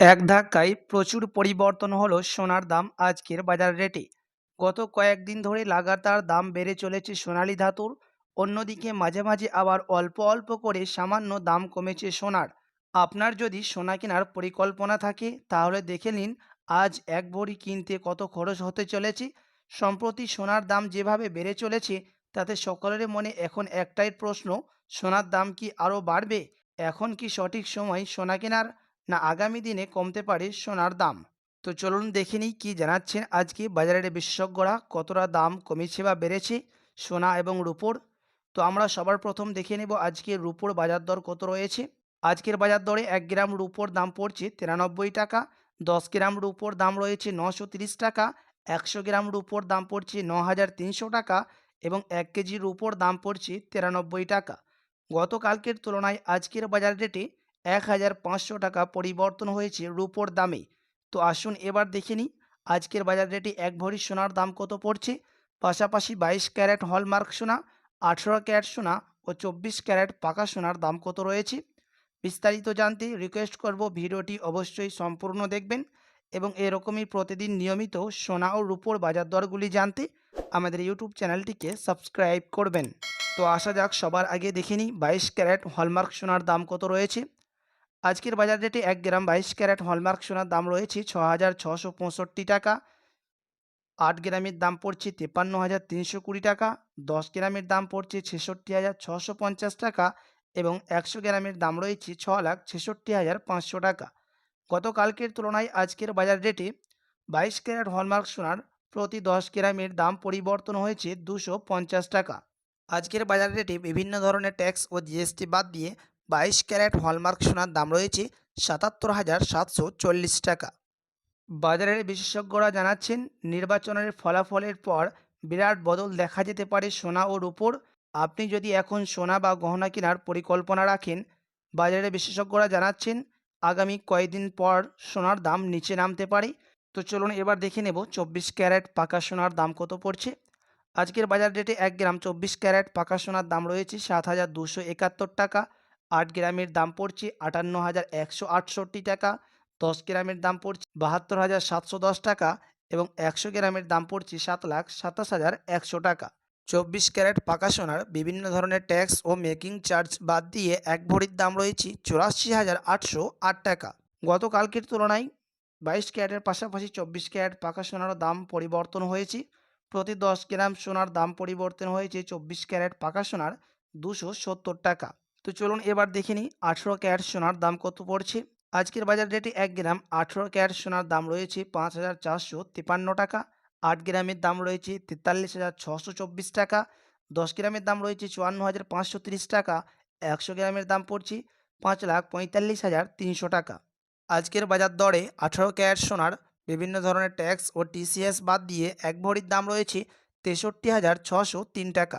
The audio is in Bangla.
এক ধাক্কায় প্রচুর পরিবর্তন হলো সোনার দাম আজকের বাজার রেটে। গত কয়েকদিন ধরে লাগাতার দাম বেড়ে চলেছে সোনালী ধাতুর, অন্যদিকে মাঝে মাঝে আবার অল্প অল্প করে সামান্য দাম কমেছে সোনার। আপনার যদি সোনা কেনার পরিকল্পনা থাকে, তাহলে দেখে নিন, আজ এক ভরি কিনতে কত খরচ হতে চলেছে। সম্প্রতি সোনার দাম যেভাবে বেড়ে চলেছে, তাতে সকলের মনে এখন একটাই প্রশ্ন, সোনার দাম কি আরও বাড়বে? এখন কি সঠিক সময় সোনা কেনার না আগামী দিনে কমতে পারে সোনার দাম। তো চলুন দেখে নিই কী জানাচ্ছেন আজকে বাজারের বিশেষজ্ঞরা কতটা দাম কমেছে বা বেড়েছে সোনা এবং রুপোর। তো আমরা সবার প্রথম দেখে নেব আজকে রুপোর বাজার দর কত রয়েছে। আজকের বাজার দরে এক গ্রাম রুপোর দাম পড়ছে তিরানব্বই টাকা, দশ গ্রাম রুপোর দাম রয়েছে নশো টাকা, একশো গ্রাম রুপোর দাম পড়ছে ন হাজার তিনশো টাকা এবং এক কেজি রুপোর দাম পড়ছে তিরানব্বই টাকা। গতকালকের তুলনায় আজকের বাজার রেটে এক হাজার পাঁচশো টাকা পরিবর্তন হয়েছে রুপোর দামে। তো আসুন এবার দেখে নিই, আজকের বাজার রেটে এক ভরি সোনার দাম কত পড়ছে? পাশাপাশি বাইশ ক্যারেট হলমার্ক সোনা, আঠেরো ক্যারেট সোনা ও চব্বিশ ক্যারেট পাকা সোনার দাম কত রয়েছে? বিস্তারিত জানতে রিকোয়েস্ট করব ভিডিওটি অবশ্যই সম্পূর্ণ দেখবেন এবং এরকমই প্রতিদিন নিয়মিত সোনা ও রূপোর বাজার দরগুলি জানতে আমাদের ইউটিউব চ্যানেলটিকে সাবস্ক্রাইব করবেন। তো আসা যাক সবার আগে দেখে নিই, বাইশ ক্যারেট হলমার্ক সোনার দাম কত রয়েছে? আজকের বাজার রেটে এক গ্রাম বাইশ ক্যারেট হলমার্ক সোনার দাম রয়েছে ছ হাজার ছশো পঁয়ষট্টি টাকা। আট গ্রামের দাম পড়ছে তেপান্ন হাজার তিনশো কুড়ি টাকা, দশ গ্রামের দাম পড়ছে ছেষট্টি হাজার ছশো পঞ্চাশ টাকা এবং একশো গ্রামের দাম রয়েছে ছ লাখ ছেষট্টি হাজার পাঁচশো টাকা। গতকালকের তুলনায় আজকের বাজার রেটে বাইশ ক্যারেট হলমার্ক সোনার প্রতি দশ গ্রামের দাম পরিবর্তন হয়েছে দুশো পঞ্চাশ টাকা। আজকের বাজার রেটে বিভিন্ন ধরনের ট্যাক্স ও জিএসটি বাদ দিয়ে বাইশ ক্যারেট হলমার্ক সোনার দাম রয়েছে সাতাত্তর হাজার সাতশো চল্লিশ টাকা। বাজারের বিশেষজ্ঞরা জানাচ্ছেন, নির্বাচনের ফলাফলের পর বিরাট বদল দেখা যেতে পারে সোনা ও রূপোর। আপনি যদি এখন সোনা বা গহনা কেনার পরিকল্পনা রাখেন, বাজারের বিশেষজ্ঞরা জানাচ্ছেন, আগামী কয়েকদিন পর সোনার দাম নিচে নামতে পারে। তো চলুন এবার দেখে নেব চব্বিশ ক্যারেট পাকা সোনার দাম কত পড়ছে। আজকের বাজার ডেটে এক গ্রাম চব্বিশ ক্যারেট পাকা সোনার দাম রয়েছে সাত হাজার দুশো একাত্তর টাকা। আট গ্রামের দাম পড়ছে আটান্ন হাজার একশো আটষট্টি টাকা, দশ গ্রামের দাম পড়ছে বাহাত্তর হাজার সাতশো দশ টাকা এবং একশো গ্রামের দাম পড়ছে সাত লাখ সাতাশ হাজার একশো টাকা। চব্বিশ ক্যারেট পাকা সোনার বিভিন্ন ধরনের ট্যাক্স ও মেকিং চার্জ বাদ দিয়ে এক ভরির দাম রয়েছে চুরাশি হাজার আটশো আট টাকা। গতকালকের তুলনায় বাইশ ক্যারেটের পাশাপাশি চব্বিশ ক্যারেট পাকা সোনারও দাম পরিবর্তন হয়েছে। প্রতি দশ গ্রাম সোনার দাম পরিবর্তন হয়েছে চব্বিশ ক্যারেট পাকা সোনার দুশো সত্তর টাকা। তো চলুন এবার দেখে নিই আঠেরো ক্যারেট সোনার দাম কত পড়ছে। আজকের বাজার রেটে এক গ্রাম আঠেরো ক্যারেট সোনার দাম রয়েছে পাঁচ হাজার চারশো তিপান্ন টাকা, আট গ্রামের দাম রয়েছে তেতাল্লিশ হাজার ছশো চব্বিশ টাকা, দশ গ্রামের দাম রয়েছে চুয়ান্ন হাজার পাঁচশো তিরিশ টাকা, একশো গ্রামের দাম পড়ছে পাঁচ লাখ পঁয়তাল্লিশ হাজার তিনশো টাকা। আজকের বাজার দরে আঠেরো ক্যারেট সোনার বিভিন্ন ধরনের ট্যাক্স ও টিসিএস বাদ দিয়ে এক ভরির দাম রয়েছে তেষট্টি হাজার ছশো তিন টাকা।